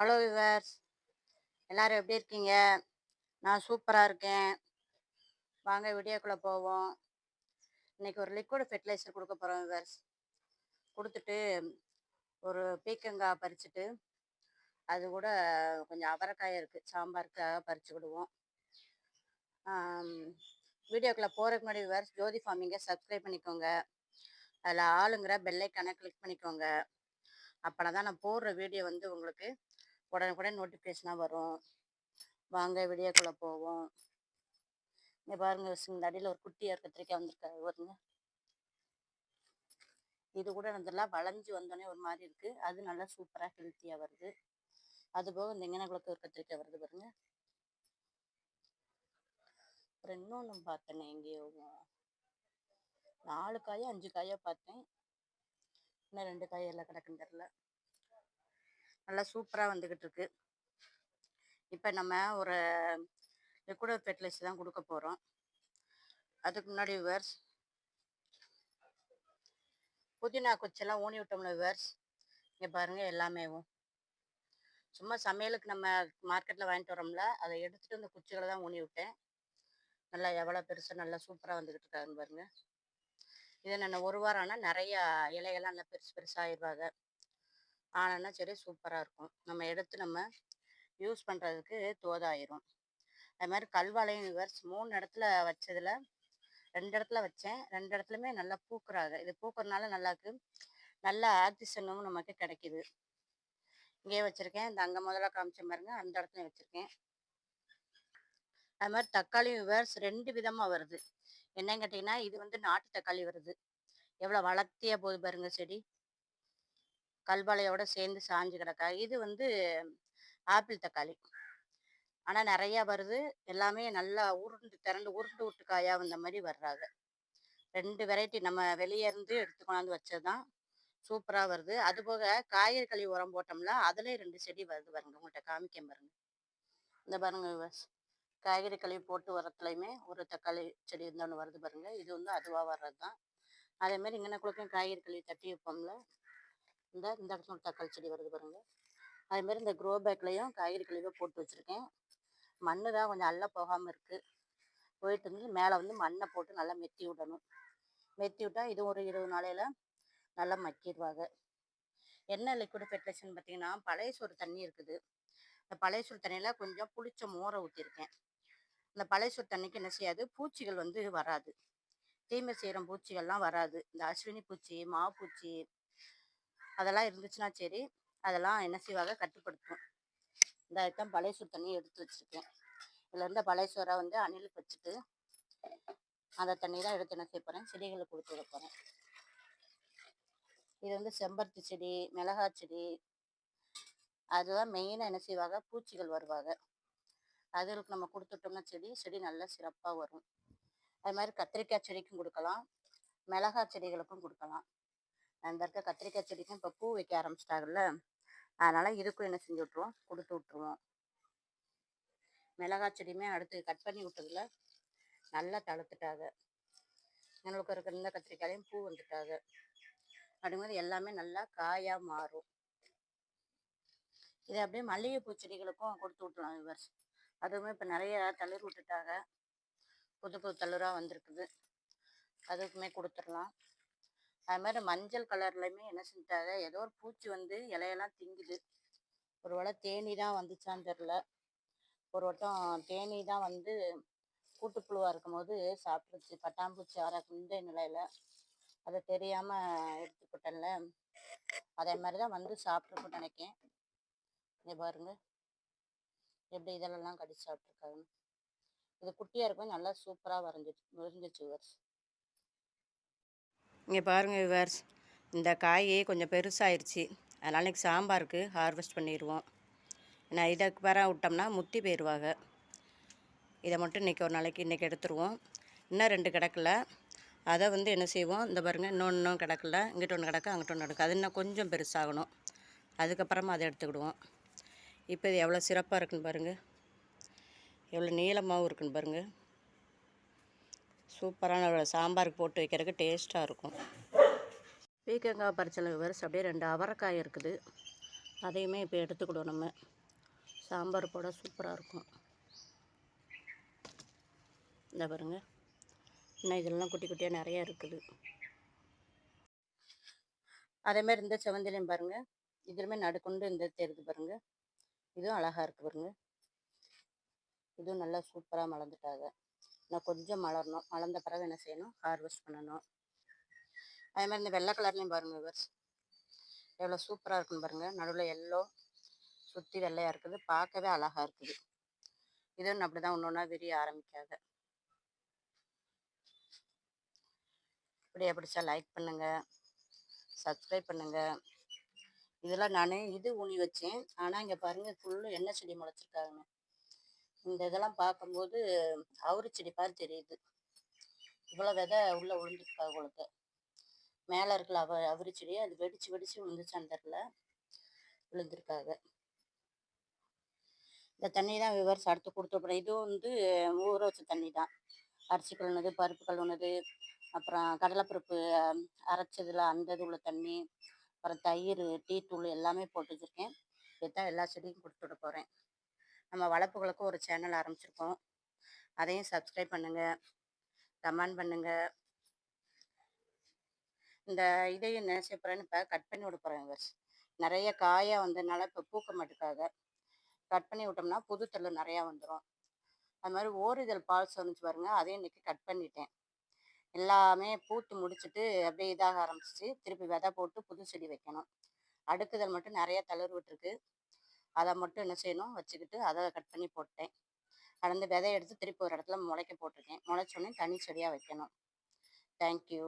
Hello viewers எல்லாரும் எப்படி இருக்கீங்க? நான் சூப்பராக இருக்கேன். வாங்க வீடியோக்குள்ளே போவோம். இன்றைக்கி ஒரு லிக்விட் ஃபெர்டிலைசர் கொடுக்க போகிறோம் விவர்ஸ் கொடுத்துட்டு ஒரு பீக்கங்காய் பறிச்சுட்டு அது கூட கொஞ்சம் அவரைக்காய் இருக்குது சாம்பாருக்காக பறிச்சுக்கிடுவோம் வீடியோக்குள்ளே போகிறதுக்கு முன்னாடி விவர்ஸ் ஜோதி ஃபார்மிங்கை சப்ஸ்கிரைப் பண்ணிக்கோங்க. அதில் ஆளுங்கிற பெல்லைக்கான கிளிக் பண்ணிக்கோங்க. அப்போனா தான் நான் போடுற வீடியோ வந்து உங்களுக்கு உடனுக்குடன் நோட்டிஃபிகேஷனாக வரும். வாங்க வீடியோக்குள்ளே போவோம். இங்கே பாருங்க இந்த அடியில் ஒரு குட்டியாக கத்திரிக்காய் வந்திருக்காரு வருங்க இது கூட நல்லா வளைஞ்சு வந்தோடனே ஒரு மாதிரி இருக்குது அது நல்லா சூப்பராக ஹெல்த்தியாக வருது. அது போக இந்த இங்கனக்குளத்து ஒரு கத்திரிக்காய் வருது பாருங்க. அப்புறம் இன்னொன்று பார்த்தேனே எங்கேயோ. நாலு காயோ அஞ்சு காயோ பார்த்தேன். இன்னும் ரெண்டு காய் எல்லாம் கிடக்குன்னு தெரில. நல்லா சூப்பராக வந்துக்கிட்டு இருக்கு இப்போ நம்ம ஒரு லிக்விட் ஃபெர்டிலைசர் தான் கொடுக்க போகிறோம் அதுக்கு முன்னாடி விவர்ஸ். புதினா குச்செல்லாம் ஊனி விட்டோம்ல விவர்ஸ். இங்கே பாருங்கள் எல்லாமேவும் சும்மா சமையலுக்கு நம்ம மார்க்கெட்டில் வாங்கிட்டு வரோம்ல அதை எடுத்துகிட்டு இந்த குச்சிகளை தான் ஊனி விட்டேன். நல்லா எவ்வளோ பெருசாக நல்லா சூப்பராக வந்துக்கிட்டு இருக்காருன்னு பாருங்கள் இதை நான் ஒரு வாரம் ஆனால் நிறையா இலையெல்லாம் நல்லா பெருசு பெருசாக ஆயிடுவாங்க. ஆனால் சரி சூப்பராக இருக்கும். நம்ம எடுத்து நம்ம யூஸ் பண்ணுறதுக்கு தோதாயிரும். அது மாதிரி கல்வாலையும் விவர்ஸ் மூணு இடத்துல வச்சதில் ரெண்டு இடத்துல வச்சேன். ரெண்டு இடத்துலையுமே நல்லா பூக்குறாங்க. இது பூக்குறதுனால நல்லாக்கு நல்ல ஆக்சிஜனும் நமக்கு கிடைக்கிது. இங்கேயே வச்சுருக்கேன். இந்த அங்கே முதல்ல காமிச்ச பாருங்க. அந்த இடத்துலையும் வச்சுருக்கேன். அது மாதிரி தக்காளி விவர்ஸ் ரெண்டு விதமாக வருது. என்னன்னு கேட்டிங்கன்னா இது வந்து நாட்டு தக்காளி வருது. எவ்வளோ வளர்த்தியா போகுது பாருங்க செடி. கல்வாழையோட சேர்ந்து சாஞ்சு கிடக்கா. இது வந்து ஆப்பிள் தக்காளி. ஆனால் நிறையா வருது. எல்லாமே நல்லா உருண்டு திரண்டு உருண்டு விட்டு காயா வந்த மாதிரி வர்றாங்க. ரெண்டு வெரைட்டி நம்ம வெளியே இருந்து எடுத்து கொண்டாந்து வச்சது தான் சூப்பராக வருது. அது போக காய்கறி உரம் போட்டோம்ல அதுலேயும் ரெண்டு செடி வருது பாருங்க. உங்கள்கிட்ட காமிக்க பாருங்க. இந்த பாருங்க காய்கறி கழிவு போட்டு வரத்துலையுமே ஒரு தக்காளி செடி இருந்தோன்னு வருது பாருங்க. இது வந்து அதுவாக வர்றது தான் அதேமாதிரி இங்கே குழுக்கையும் காய்கறி கழிவு தட்டி வைப்போம்ல. இந்த இந்த இடத்துல தக்காளி செடி வருது பாருங்க. அதுமாரி இந்த க்ரோ பேக்லேயும் காய்கறி கழிவை போட்டு வச்சுருக்கேன். மண் தான் கொஞ்சம் அள்ள போகாமல் இருக்குது போயிட்டு வந்து மேலே வந்து மண்ணை போட்டு நல்லா மெத்தி விடணும். மெத்தி விட்டால் இது ஒரு இருபது நாளையில் நல்லா மக்கிடுவாங்க என்ன லிக்விட் ஃபெர்டிலைசர்னு பார்த்தீங்கன்னா பழைய சோறு தண்ணி இருக்குது. இந்த பழைய சோறு தண்ணியில் கொஞ்சம் புளிச்ச மோரை ஊற்றிருக்கேன் இந்த பழைய சோறு தண்ணிக்கு என்ன செய்யாது? பூச்சிகள் வந்து வராது. தீமை செய்கிற பூச்சிகள்லாம் வராது. இந்த அஸ்வினி பூச்சி மாப்பூச்சி அதெல்லாம் இருந்துச்சுன்னா சரி அதெல்லாம் என்ன செய்வாங்க? கட்டுப்படுத்தும் இந்த ஐட்டம் பழைய சோறு தண்ணியை எடுத்து வச்சுருக்கேன். இதில் இருந்த பழைய சோறை வந்து அணிலுக்கு வச்சுட்டு அந்த தண்ணி தான் எடுத்து என்ன செய்ய போகிறேன் செடிகளுக்கு கொடுத்து விட போகிறேன் இது வந்து செம்பருத்தி செடி மிளகாய் செடி அதுதான் மெயினாக என்ன செய்வாங்க? பூச்சிகள் வருவாங்க. அதுகளுக்கு நம்ம கொடுத்துட்டோம்னா செடி செடி நல்லா சிறப்பாக வரும். அது மாதிரி கத்திரிக்காய் செடிக்கும் கொடுக்கலாம். மிளகாய் செடிகளுக்கும் கொடுக்கலாம். அந்த இருக்க கத்திரிக்காய் செடிக்கும் இப்போ பூ வைக்க ஆரம்பிச்சிட்டாங்கல்ல. அதனால் இதுக்கும் என்ன செஞ்சு விட்ருவோம் கொடுத்து விட்ருவோம் மிளகாய் செடியுமே அடுத்து கட் பண்ணி விட்டதில் நல்லா தளர்த்துட்டாங்க. எங்களுக்கு இருக்கிற இந்த கத்திரிக்காயும் பூ வந்துட்டாங்க. அப்படிங்கும்போது எல்லாமே நல்லா காயாக மாறும். இதை அப்படியே மல்லிகைப்பூ செடிகளுக்கும் கொடுத்து விட்ருவோம் விவர்ஸ் அதுவுமே இப்போ நிறைய தளிர் விட்டுட்டாங்க. புது புது தளிராக வந்திருக்குது. அதுக்குமே கொடுத்துடலாம். அது மாதிரி மஞ்சள் கலர்லையுமே என்ன செஞ்சிட்டாங்க? ஏதோ ஒரு பூச்சி வந்து இலையெல்லாம் திங்குது. ஒரு வேளை தேனி தான் வந்துச்சான்னு தெரில ஒரு வட்டம் தேனி தான் வந்து கூட்டுப்புழுவாக இருக்கும்போது சாப்பிட்டுருச்சு. பட்டாம்பூச்சி ஆற குந்த நிலையில். அதை தெரியாமல் எடுத்துக்கிட்டேன்ல. அதே மாதிரி தான் வந்து சாப்பிட்ருக்குன்னு நினைக்கேன். இங்கே பாருங்க. எப்படி இதெல்லாம் கடிச்சு சாப்பிட்ருக்காங்க இது குட்டியாக இருக்கும். நல்லா சூப்பராக வரைஞ்சிச்சு முறிஞ்சிச்சு இங்கே பாருங்கள் விவர்ஸ் இந்த காய் கொஞ்சம் பெருசாகிருச்சு அதனால் இன்றைக்கி சாம்பாருக்கு ஹார்வெஸ்ட் பண்ணிடுவோம் நான் இதை வர விட்டோம்னா முத்தி போயிடுவாங்க இதை மட்டும் இன்றைக்கி ஒரு நாளைக்கு இன்றைக்கி எடுத்துருவோம். இன்னும் ரெண்டு கிடக்கல. அதை வந்து என்ன செய்வோம்? இந்த பாருங்கள் இன்னொன்றும் இன்னும் கிடக்கல. இங்கிட்ட ஒன்று கிடக்கு அங்கிட்ட ஒன்று கிடக்கு. அது இன்னும் கொஞ்சம் பெருசாகணும். அதுக்கப்புறமா அதை எடுத்துக்கிடுவோம். இப்போ இது எவ்வளோ சிறப்பாக இருக்குன்னு பாருங்கள் எவ்வளோ நீளமாகவும் இருக்குன்னு பாருங்கள் சூப்பரான சாம்பாருக்கு போட்டு வைக்கிறதுக்கு டேஸ்ட்டாக இருக்கும். பீக்கங்காய் பறிச்சல விவரிச்சு அப்படியே ரெண்டு அவரைக்காய் இருக்குது. அதையுமே இப்போ எடுத்துக்கிடுவோம் நம்ம. சாம்பார் போட சூப்பராக இருக்கும். இந்த பாருங்க. இன்னும் இதெல்லாம் குட்டி குட்டியாக நிறையா இருக்குது. அதேமாதிரி இந்த செவந்திலையும் பாருங்க. இதுலையுமே நடுக்கொண்டு இந்த தெரியுது பாருங்க. இதுவும் அழகாக இருக்குது பாருங்க. இதுவும் நல்லா சூப்பராக மலர்ந்துட்டாங்க இன்னும் கொஞ்சம் மலரணும். மலர்ந்த பிறகு என்ன செய்யணும்? ஹார்வெஸ்ட் பண்ணணும். அதே மாதிரி இந்த வெள்ளை கலர்லேயும் பாருங்க விவர்ஸ் எவ்வளோ சூப்பராக இருக்குன்னு பாருங்க. நடுவில் எல்லோ சுற்றி வெள்ளையாக இருக்குது. பார்க்கவே அழகாக இருக்குது. இதுவும் அப்படி தான் ஒன்று ஒன்றா விரிய ஆரம்பிக்காது. இப்படியே பிடிச்சா லைக் பண்ணுங்கள் சப்ஸ்கிரைப் பண்ணுங்கள் இதெல்லாம் நான் இது ஊனி வச்சேன். ஆனால் இங்கே பாருங்கள் ஃபுல்லு என்ன செடி முளைச்சிருக்காங்கன்னு இந்த இதெல்லாம் பார்க்கும்போது அவரி செடி மாதிரி தெரியுது. இவ்வளோ விதை உள்ளே விழுந்துருக்கா உங்களுக்கு மேலே இருக்கல அவ அவரி செடி அது வெடிச்சு வெடிச்சு விழுந்துச்சான்னு அந்த விழுந்திருக்காங்க. இந்த தண்ணி தான் விவரிச்சு அடுத்து கொடுத்துருப்போம் இதுவும் வந்து ஊற வச்ச தண்ணி தான். அரிசி கழுவுனது பருப்பு கழுவுனது அப்புறம் கடலைப்பருப்பு அரைச்சதில் அரைச்சதுல அந்த இது உள்ள தண்ணி அப்புறம் தயிர் டீ தூள் எல்லாமே போட்டு வச்சுருக்கேன். இதுதான் எல்லா செடியும் கொடுத்துட போகிறேன் நம்ம வளர்ப்புகளுக்கும் ஒரு சேனல் ஆரம்பிச்சிருக்கோம். அதையும் சப்ஸ்கிரைப் பண்ணுங்கள் கமெண்ட் பண்ணுங்கள் இந்த இதையும் என்ன செய்ய போகிறேன்னு இப்போ கட் பண்ணி விட போகிறேன் நிறைய காயாக வந்ததுனால இப்போ பூக்க மாட்டுக்காக கட் பண்ணி விட்டோம்னா புது தள்ளு நிறையா வந்துடும் அது மாதிரி ஓரிதழ் பால்ஸ் வந்துச்சு பாருங்க அதையும் இன்னைக்கு கட் பண்ணிட்டேன். எல்லாமே பூத்து முடிச்சுட்டு அப்படியே இதாக ஆரம்பிச்சிச்சு. திருப்பி விதை போட்டு புது செடி வைக்கணும். அடுக்குதல் மட்டும் நிறைய தளர்விட்டுருக்கு. அதை மட்டும் என்ன செய்யணும்? வச்சுக்கிட்டு அதை கட் பண்ணி போட்டேன். கடந்து விதைய எடுத்து திருப்பி ஒரு இடத்துல முளைக்க போட்டிருக்கேன். முளைச்சோடனே தனி செடியாக வைக்கணும். தேங்க்யூ